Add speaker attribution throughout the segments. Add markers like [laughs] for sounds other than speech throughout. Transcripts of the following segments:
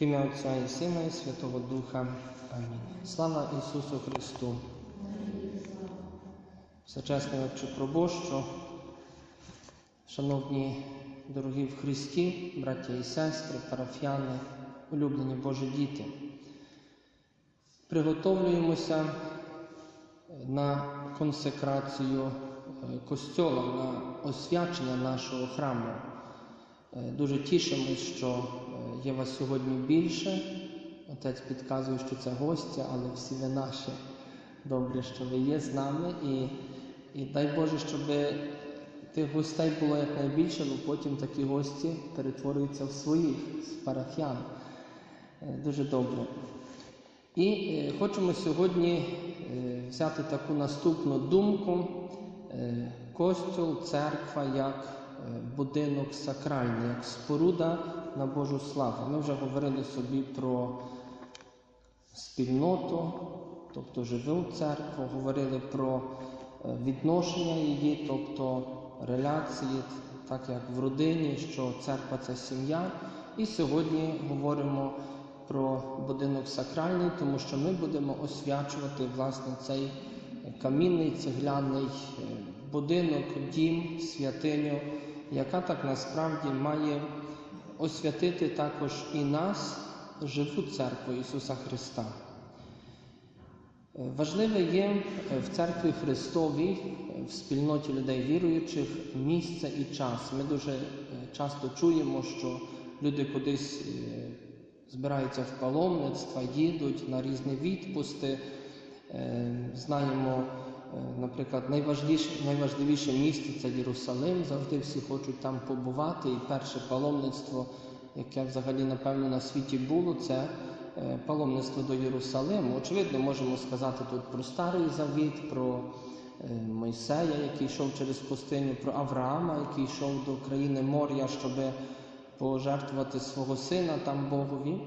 Speaker 1: В ім'я Отця і Сина, і Святого Духа. Амінь. Слава Ісусу Христу! Всечесний Отче Пробощу, шановні дорогі в Христі, браття і сестри, парафіяни, улюблені Божі діти, приготовлюємося на консекрацію е, костьола, на освячення нашого храму. Е, Дуже тішимось, що е, є вас сьогодні більше. Отець підказує, що це гості, але всі ви наші. Добре, що ви є з нами. І, і дай Боже, щоб тих гостей було якнайбільше, бо потім такі гості перетворюються в своїх з парафіян. Е, Дуже добре. І е, хочемо сьогодні е, взяти таку наступну думку: костюл, церква як будинок сакральний, як споруда на Божу славу. Ми вже говорили собі про спільноту, тобто живу церкву, говорили про е, відношення її, тобто реляції, так як в родині, що церква це сім'я. І сьогодні говоримо про будинок сакральний, тому що ми будемо освячувати власне цей камінний цегляний е, будинок, дім, святиню, яка так насправді має освятити також і нас, живу церкву Ісуса Христа. Е, Важливе є е, в церкві Христовій, е, в спільноті людей віруючих, місце і час. Ми дуже часто чуємо, що люди кудись збираються в паломництва, їдуть на різні відпусти. Знаємо, наприклад, найважливіше, найважливіше місце це Єрусалим. Завжди всі хочуть там побувати. І перше паломництво, яке взагалі, напевно, на світі було, це е, паломництво до Єрусалиму. Очевидно, можемо сказати тут про Старий Завіт, про е, Мойсея, який йшов через пустиню, про Авраама, який йшов до країни Моря, щоб пожертвувати свого сина там Богові.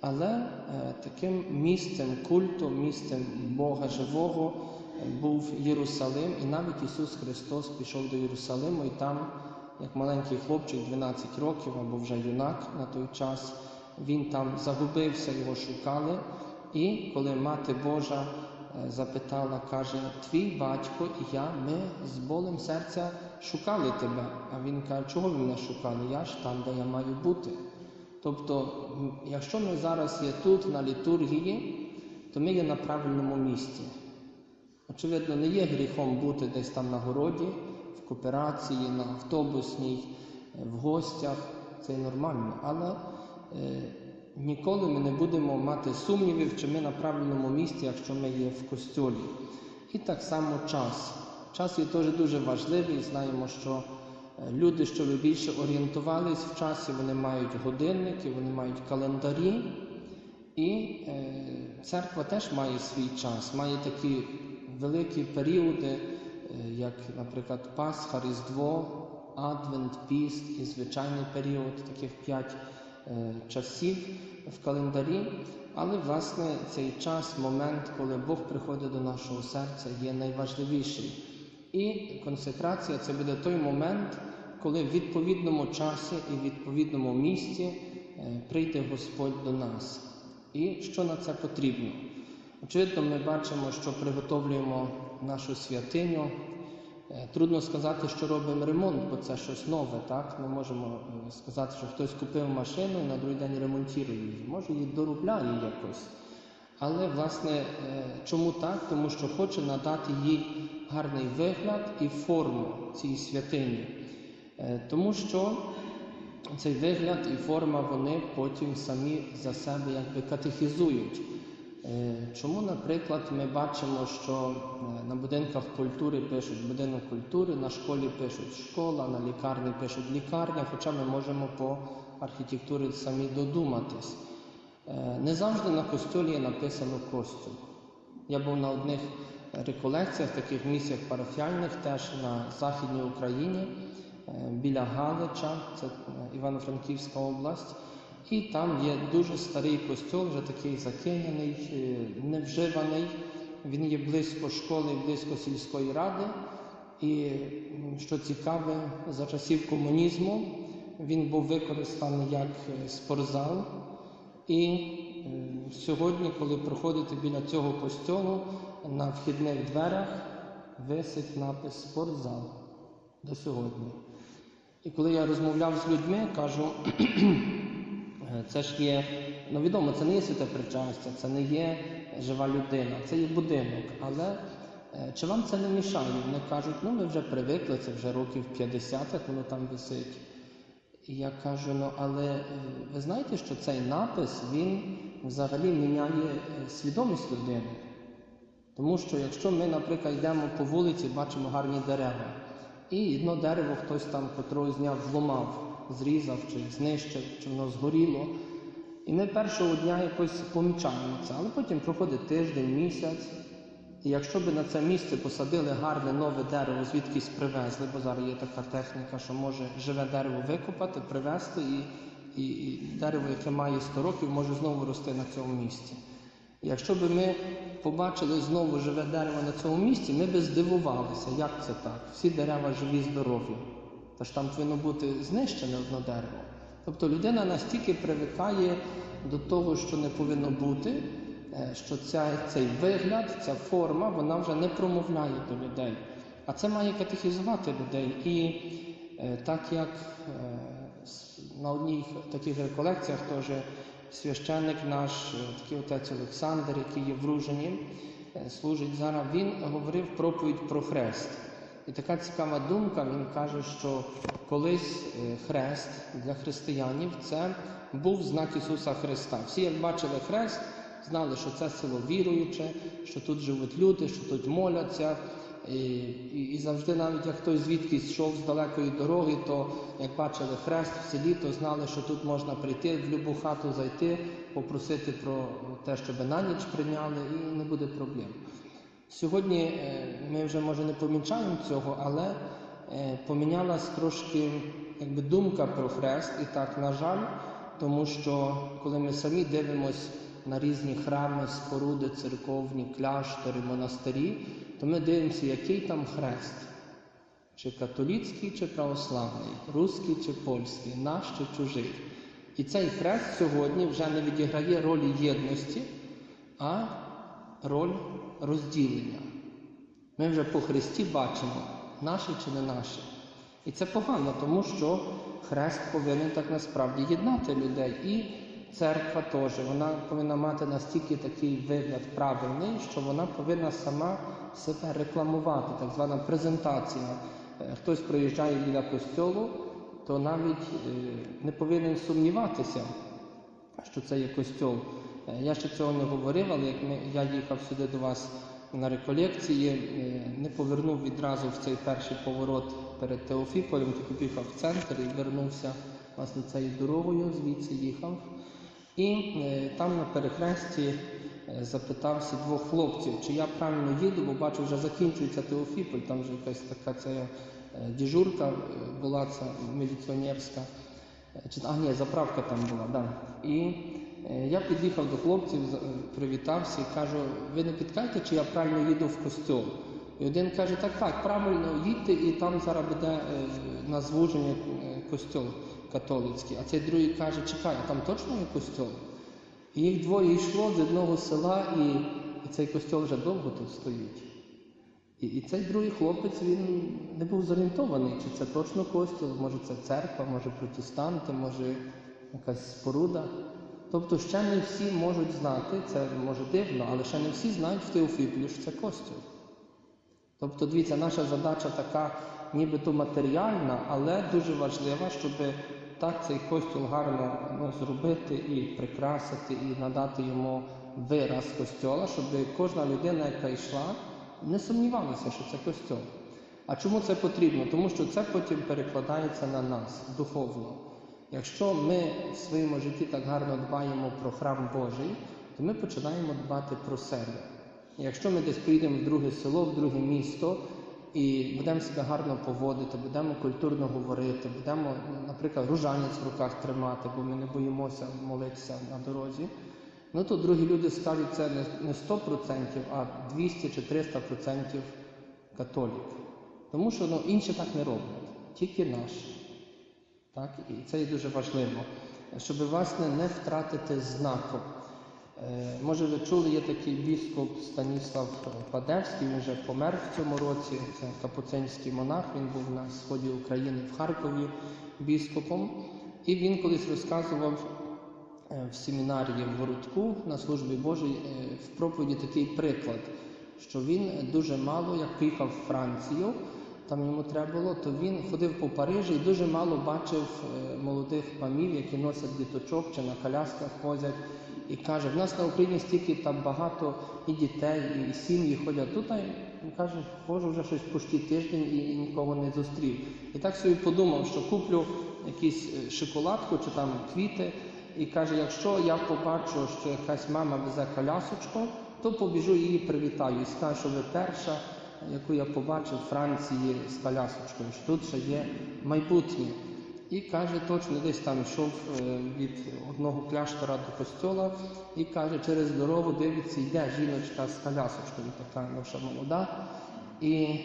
Speaker 1: Але е, таким місцем культу, місцем Бога живого е, був Єрусалим, і навіть Ісус Христос пішов до Єрусалиму, і там, як маленький хлопчик, 12 років або вже юнак на той час, він там загубився, його шукали. І коли Мати Божа е, запитала, каже: Твій батько і я, ми з болем серця шукали тебе. А він каже, чого ви мене шукали? Я ж там, де я маю бути. Тобто, якщо ми зараз є тут, на літургії, то ми є на правильному місці. Очевидно, не є гріхом бути десь там на городі, в кооперації, на автобусній, е, в гостях. Це нормально. Але е, ніколи ми не будемо мати сумнівів, чи ми на правильному місці, якщо ми є в костьолі. І так само час. Час є теж дуже важливий. Знаємо, що е, люди, що ви більше орієнтувались в часі, вони мають годинники, вони мають календарі. І е, церква теж має свій час, має такі великі періоди, е, як, наприклад, Пасха, Різдво, Адвент, Піст і звичайний період, таких п'ять е, часів в календарі. Але, власне, цей час, момент, коли Бог приходить до нашого серця, є найважливіший. І консекрація це буде той момент, коли в відповідному часі і в відповідному місці е, прийде Господь до нас. І що на це потрібно? Очевидно, ми бачимо, що приготовлюємо нашу святиню. Е, Трудно сказати, що робимо ремонт, бо це щось нове. Так? Ми можемо е, сказати, що хтось купив машину і на другий день ремонтує її. Може, її доробляє якось. Але, власне, е, чому так? Тому що хоче надати їй гарний вигляд і форму цій святині. Тому що цей вигляд і форма вони потім самі за себе якби катехізують. Е, Чому, наприклад, ми бачимо, що е, на будинках культури пишуть будинок культури, на школі пишуть школа, на лікарні пишуть лікарня, хоча ми можемо по архітектурі самі додуматись. Е, Не завжди на костюлі є написано костюм. Я був на одних реколекціях, таких місіях парафіальних, теж на Західній Україні, біля Галича, це Івано-Франківська область. І там є дуже старий костюл, вже такий закиняний, е, невживаний. Він є близько школи, близько сільської ради. І що цікаве, за часів комунізму він був використаний як е, спортзал. І е, сьогодні, коли проходите біля цього костьолу, на вхідних дверях висить напис спортзал до сьогодні. І коли я розмовляв з людьми, кажу, [clears throat] Це ж є, ну відомо, це не є святе причастя, це не є жива людина, це є будинок. Але е, чи вам це не мішає? Вони кажуть, ну ми вже привикли, це вже років 50, як воно там висить. І я кажу, ну але е, ви знаєте, що цей напис він взагалі міняє е, свідомість людини. Тому що якщо ми, наприклад, йдемо по вулиці, бачимо гарні дерева, і одно дерево хтось там котрого зняв, зламав, зрізав чи знищив, чи воно згоріло. І ми першого дня якось помічаємо це, але потім проходить тиждень, місяць. І якщо б на це місце посадили гарне нове дерево, звідкись привезли, бо зараз є така техніка, що може живе дерево викопати, привезти, і, і, і дерево, яке має 100 років, може знову рости на цьому місці. Якщо б ми побачили знову живе дерево на цьому місці, ми б здивувалися, як це так. Всі дерева живі, здорові. Тож там повинно бути знищене одно дерево. Тобто людина настільки привикає до того, що не повинно бути, е, що ця, цей вигляд, ця форма, вона вже не промовляє до людей. А це має катехізувати людей. І е, так як е, на одній таких реколекціях теж священник наш, такий отець Олександр, який є в служить зараз, він говорив проповідь про хрест. І така цікава думка, він каже, що колись е, хрест для християнів це був знак Ісуса Христа. Всі, як бачили хрест, знали, що це село віруюче, що тут живуть люди, що тут моляться. І, і, і завжди, навіть як хтось звідкись йшов з далекої дороги, то як бачили хрест в селі, то знали, що тут можна прийти в любу хату, зайти, попросити про те, щоб на ніч прийняли, і не буде проблем. Сьогодні е, ми вже може не помічаємо цього, але е, помінялась трошки якби, думка про хрест, і так, на жаль, тому що коли ми самі дивимося на різні храми, споруди, церковні, кляштори, монастирі, то ми дивимося, який там хрест. Чи католицький, чи православний, русський чи польський, наш чи чужий. І цей хрест сьогодні вже не відіграє ролі єдності, а роль розділення. Ми вже по Христі бачимо, наші чи не наші. І це погано, тому що хрест повинен так насправді єднати людей. І церква теж вона повинна мати настільки такий вигляд правильний, що вона повинна сама себе рекламувати, так звана презентація. Е, Хтось приїжджає біля костьолу, то навіть е, не повинен сумніватися, що це є костьол. Е, Я ще цього не говорив, але як я їхав сюди до вас на реколекції, е, не повернув відразу в цей перший поворот перед Теофіполем, тільки поїхав в центр і вернувся власне цією дорогою, звідси їхав. І е, там на перехресті запитався двох хлопців, чи я правильно їду, бо бачу, вже закінчується Теофіполь, там вже якась така ця діжурка була ця міліціонерська. А ні, заправка там була, да. І е, я під'їхав до хлопців, е, привітався і кажу, ви не підкажете, чи я правильно їду в костьол? І один каже, так, так, правильно їдьте, і там зараз буде е, на звуження костьол католицький. А цей другий каже, чекай, а там точно є костьол? І їх двоє йшло з одного села, і, цей костьол вже довго тут стоїть. І, і цей другий хлопець він не був зорієнтований, чи це точно костюл, може це церква, може протестанти, може якась споруда. Тобто ще не всі можуть знати, це може дивно, але ще не всі знають в Теофіполі, що це костюл. Тобто, дивіться, наша задача така, нібито матеріальна, але дуже важлива, щоб так цей костюл гарно ну, зробити і прикрасити, і надати йому вираз костюла, щоб кожна людина, яка йшла, не сумнівалася, що це костюл. А чому це потрібно? Тому що це потім перекладається на нас духовно. Якщо ми в своєму житті так гарно дбаємо про храм Божий, то ми починаємо дбати про себе. Якщо ми десь поїдемо в друге село, в друге місто і будемо себе гарно поводити, будемо культурно говорити, будемо, наприклад, ружанець в руках тримати, бо ми не боїмося молитися на дорозі, ну то другі люди скажуть це не не 100%, а 200 чи 300% католік. Тому що ну, інші так не роблять, тільки наші. Так? І це є дуже важливо. щоб власне не втратити знаку. Е, Може, ви чули, є такий біскуп Станіслав Падевський, він вже помер в цьому році. Це капуцинський монах. Він був на сході України в Харкові біскупом. І він колись розказував е, в семінарії в Городку на службі Божій е, в проповіді такий приклад, що він дуже мало, як приїхав в Францію, там йому треба було, то він ходив по Парижі і дуже мало бачив е, молодих мамів, які носять діточок чи на колясках ходять. І каже, в нас на Україні стільки там багато і дітей, і сім'ї ходять тут. Він каже, ходжу вже щось почти тиждень і нікого не зустрів. І так собі подумав, що куплю якусь е, шоколадку чи там квіти. І каже, якщо я побачу, що якась мама везе колясочку, то побіжу її привітаю і скажу, що ви перша, яку я побачив в Франції з колясочкою, що тут ще є майбутнє. І каже, точно десь там йшов е, від одного кляштора до костьола і каже, через дорогу дивиться, йде жіночка з колясочкою, така наша молода. І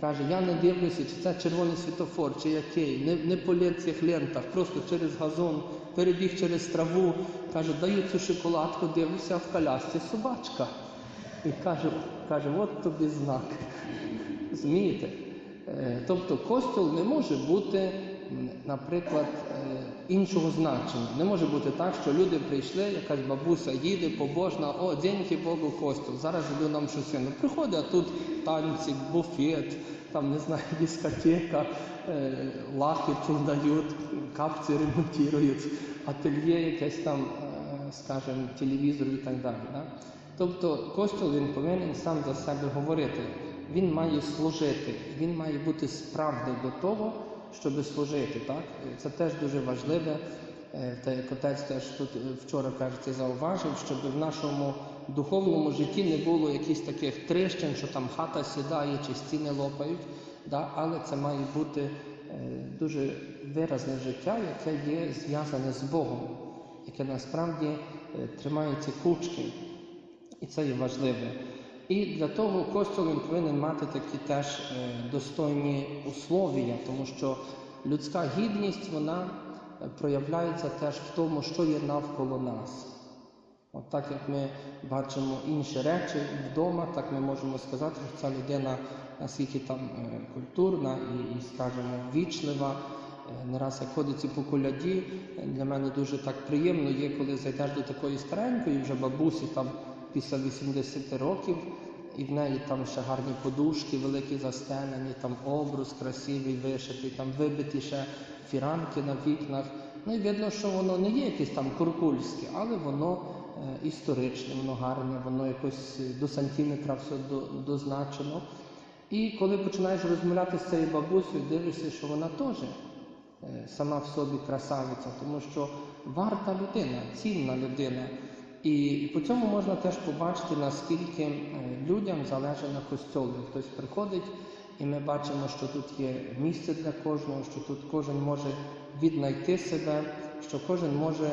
Speaker 1: каже, я не дивлюся, чи це червоний світофор, чи який, не, не по цих лентах, просто через газон, перебіг через траву. Каже, даю цю шоколадку, дивлюся, в колясці собачка. І каже, каже, от тобі знак. Розумієте? Е, Тобто костюл не може бути, наприклад, е, іншого значення. Не може бути так, що люди прийшли, якась бабуся їде побожна, о, дякую Богу, костюл. Зараз іду нам щось. Ну, приходить, а тут танці, буфет, там не знаю, [laughs] дискотека, е, лахи продають, капці ремонтують, ательє якесь там, скажімо, телевізор і так далі. Да? Тобто костюл він повинен сам за себе говорити. Він має служити, він має бути справді до того, щоб служити. Так? Це теж дуже важливе. Е, Та як отець теж тут е, вчора кажеться, зауважив, щоб в нашому духовному житті не було якихось таких тріщин, що там хата сідає чи стіни лопають. Да? Але це має бути е, дуже виразне життя, яке є зв'язане з Богом, яке насправді тримає ці кучки. І це є важливе. І для того костюл він повинен мати такі теж е, достойні условія, тому що людська гідність вона е, проявляється теж в тому, що є навколо нас. От так як ми бачимо інші речі вдома, так ми можемо сказати, що ця людина наскільки там е, культурна і, і скажімо, вічлива. Не раз як ходиться по коляді, для мене дуже так приємно є, коли зайдеш до такої старенької вже бабусі там після 80 років, і в неї там ще гарні подушки, великі застелені, там обрус красивий вишитий, там вибиті ще фіранки на вікнах. Ну і видно, що воно не є якесь там куркульське, але воно е, історичне, воно гарне, воно якось е, до сантиметра все до, дозначено. І коли починаєш розмовляти з цією бабусею, дивишся, що вона теж е, сама в собі красавиця, тому що варта людина, цінна людина. І по цьому можна теж побачити, наскільки е, людям залежить костьолі. Хтось приходить, і ми бачимо, що тут є місце для кожного, що тут кожен може віднайти себе, що кожен може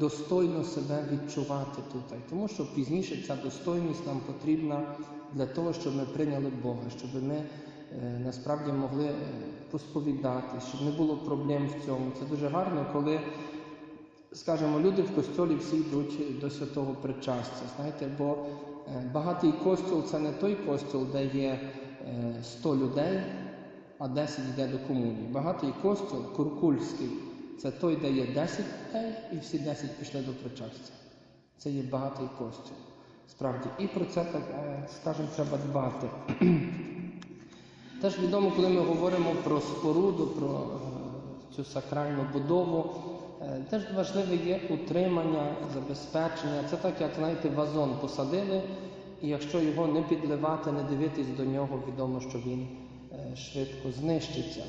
Speaker 1: достойно себе відчувати тут. Тому що пізніше ця достойність нам потрібна для того, щоб ми прийняли Бога, щоб ми е, насправді могли е, посповідати, щоб не було проблем в цьому. Це дуже гарно, коли скажімо, люди в костьолі всі йдуть до святого причастя. Знаєте, бо е, багатий костюл це не той костюл, де є е, 100 людей, а 10 йде до комунії. Багатий костюл, куркульський, це той, де є 10 людей, і всі 10 пішли до причастя. Це є багатий костюл. Справді, і про це так, е, скажімо, треба дбати. [clears throat] Теж відомо, коли ми говоримо про споруду, про е, цю сакральну будову, е, теж важливе є утримання, забезпечення. Це так, як знаєте, вазон посадили, і якщо його не підливати, не дивитись до нього, відомо, що він е, швидко знищиться.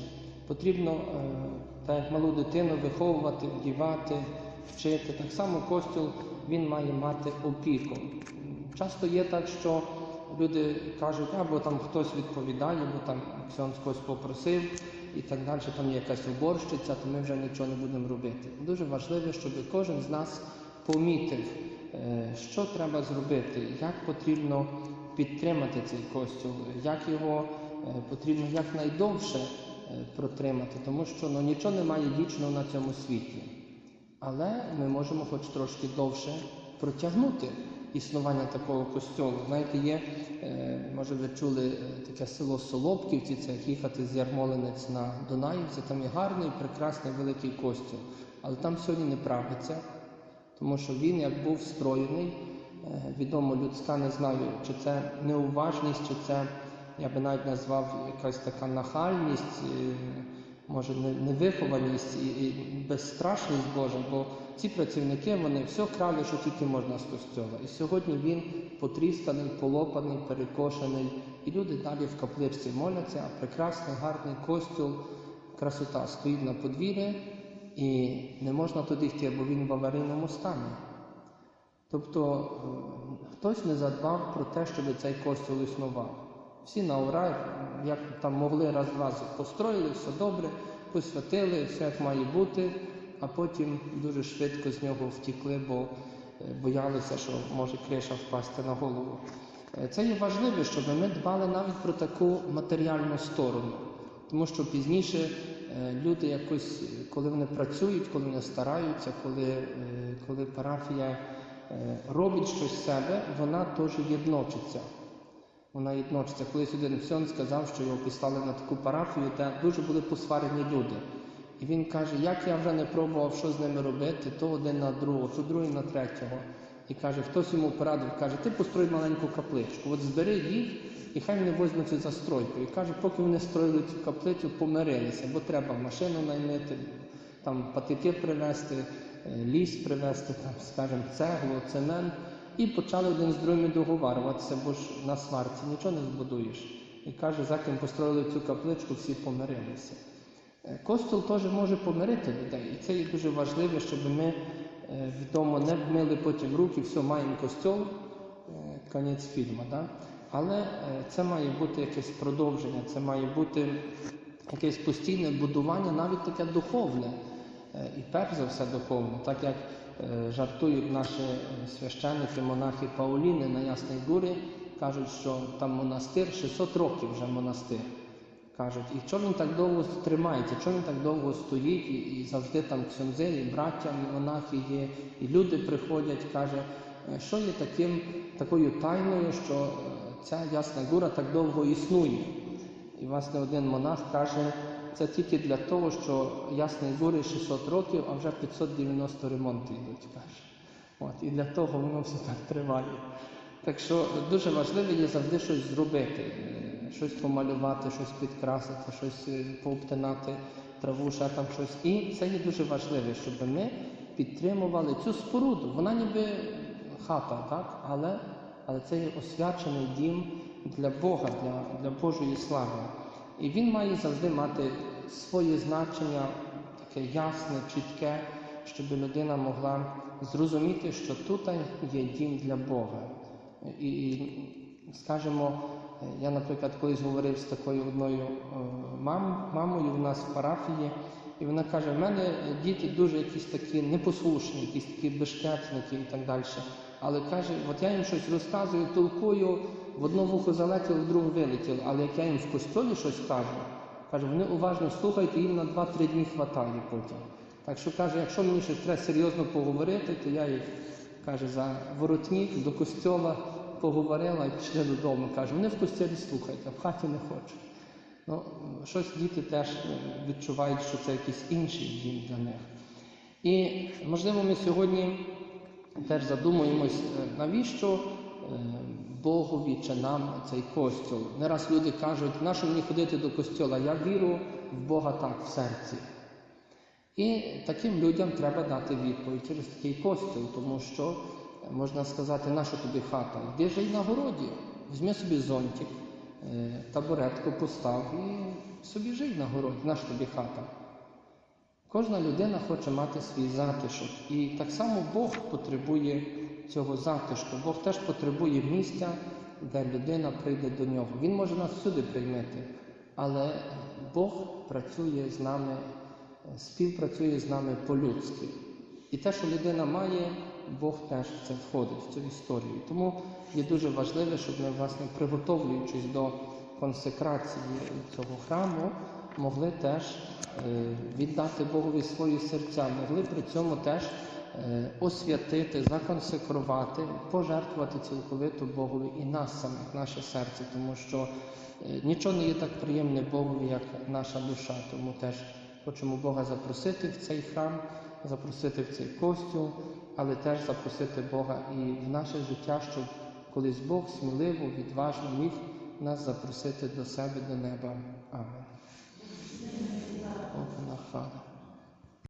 Speaker 1: Потрібно, е, так як малу дитину, виховувати, вдівати, вчити. Так само костюл він має мати опіку. Часто є так, що люди кажуть, або там хтось відповідає, бо там когось попросив і так далі, там є якась уборщиця, то ми вже нічого не будемо робити. Дуже важливо, щоб кожен з нас помітив, е, що треба зробити, як потрібно підтримати цей костюл, як його е, потрібно якнайдовше е, протримати, тому що ну, нічого немає вічного на цьому світі. Але ми можемо хоч трошки довше протягнути існування такого костьолу. Знаєте, є, е, може ви чули е, таке село Солопківці, це їхати з Ярмолинець на Дунаївці, там є гарний, прекрасний великий костюл. Але там сьогодні не правиться, тому що він як був встроєний, е, відомо людська, не знаю, чи це неуважність, чи це, я би навіть назвав якась така нахальність, може невихованість і безстрашність Божа, бо ці працівники вони все крали, що тільки можна з костьола. І сьогодні він потрісканий, полопаний, перекошений, і люди далі в капличці моляться, а прекрасний, гарний костюл, красота стоїть на подвір'ї, і не можна туди йти, бо він в аварійному стані. Тобто е, хтось не задбав про те, щоб цей костюл існував. Всі на ура, як там могли раз-два построїли, все добре, посвятили, все як має бути, а потім дуже швидко з нього втікли, бо е, боялися, що може криша впасти на голову. Е, Це є важливо, щоб ми дбали навіть про таку матеріальну сторону. Тому що пізніше е, люди якось, коли вони працюють, коли вони стараються, коли, коли парафія робить щось з себе, вона теж єдночиться. Вона єдночиться. Колись один Ксьон сказав, що його післали на таку парафію, де дуже були посварені люди. І він каже, як я вже не пробував, що з ними робити, то один на другого, то другий на третього. І каже, хтось йому порадив, каже, ти построй маленьку капличку, от збери їх, і хай вони візьмуться за стройку. І каже, поки вони строїли цю каплицю, помирилися, бо треба машину наймити, там патики привезти, е, ліс привезти, там, скажімо, цеглу, цемент. І почали один з другим договарюватися, бо ж на сварці нічого не збудуєш. І каже, за ким построїли цю капличку, всі помирилися. Е, Костюл теж може помирити людей, і це є дуже важливо, щоб ми е, відомо не вмили потім руки, все, маємо костюл, е, кінець фільму. Да? Але це має бути якесь продовження, це має бути якесь постійне будування, навіть таке духовне, і перш за все духовне, так як жартують наші священники, монахи Пауліни на Ясній Гурі, кажуть, що там монастир 600 років вже монастир. Кажуть, і чому він так довго тримається, чому він так довго стоїть, і, і завжди там ксьонзи, і браття, і монахи є, і люди приходять, каже, е, що є таким, такою тайною, що е, ця ясна гура так довго існує. І власне один монах каже, це тільки для того, що ясної гури 600 років, а вже 590 ремонти йдуть, каже. От, і для того воно все так триває. Так що дуже важливо є завжди щось зробити, щось помалювати, щось підкрасити, щось е, пообтинати траву, ще там щось. І це є дуже важливо, щоб ми підтримували цю споруду. Вона ніби хата, так? але, але це є освячений дім для Бога, для, для Божої слави. І він має завжди мати своє значення, таке ясне, чітке, щоб людина могла зрозуміти, що тут є дім для Бога. І, скажімо, я, наприклад, колись говорив з такою одною е, мам, мамою в нас в парафії, і вона каже: в мене діти дуже якісь такі непослушні, якісь такі бешкетники і так далі. Але каже, от я їм щось розказую, толкую, в одно вухо залетіло, в друге вилетіло. Але як я їм в костьолі щось кажу, каже, вони уважно слухають, їм на 2-3 дні хватає потім. Так що каже, якщо мені щось треба серйозно поговорити, то я їх каже, за воротник до костьола поговорила і пішли додому. Каже, вони в костьолі слухають, а в хаті не хочуть. Ну, щось діти теж е, відчувають, що це якийсь інший дім для них. І можливо, ми сьогодні теж задумуємось, е, навіщо е, Богові чи нам цей костюл. Не раз люди кажуть, нащо мені ходити до костьола? Я віру в Бога так, в серці. І таким людям треба дати відповідь через такий костюл, тому що е, можна сказати, нащо тобі хата? Йди жий на городі, візьми собі зонтик, е, табуретку постав і собі жий на городі, нащо тобі хата? Кожна людина хоче мати свій затишок. І так само Бог потребує цього затишку. Бог теж потребує місця, де людина прийде до нього. Він може нас всюди приймати, але Бог працює з нами, співпрацює з нами по-людськи. І те, що людина має, Бог теж в це входить, в цю історію. Тому є дуже важливо, щоб ми, власне, приготовлюючись до консекрації цього храму, могли теж е, віддати Богові свої серця, могли при цьому теж е, освятити, законсекрувати, пожертвувати цілковито Богові і нас самих, наше серце, тому що е, нічого не є так приємне Богові, як наша душа. Тому теж хочемо Бога запросити в цей храм, запросити в цей костюм, але теж запросити Бога і в наше життя, щоб колись Бог сміливо, відважно міг нас запросити до себе, до неба. Амен. Бог на хвалу.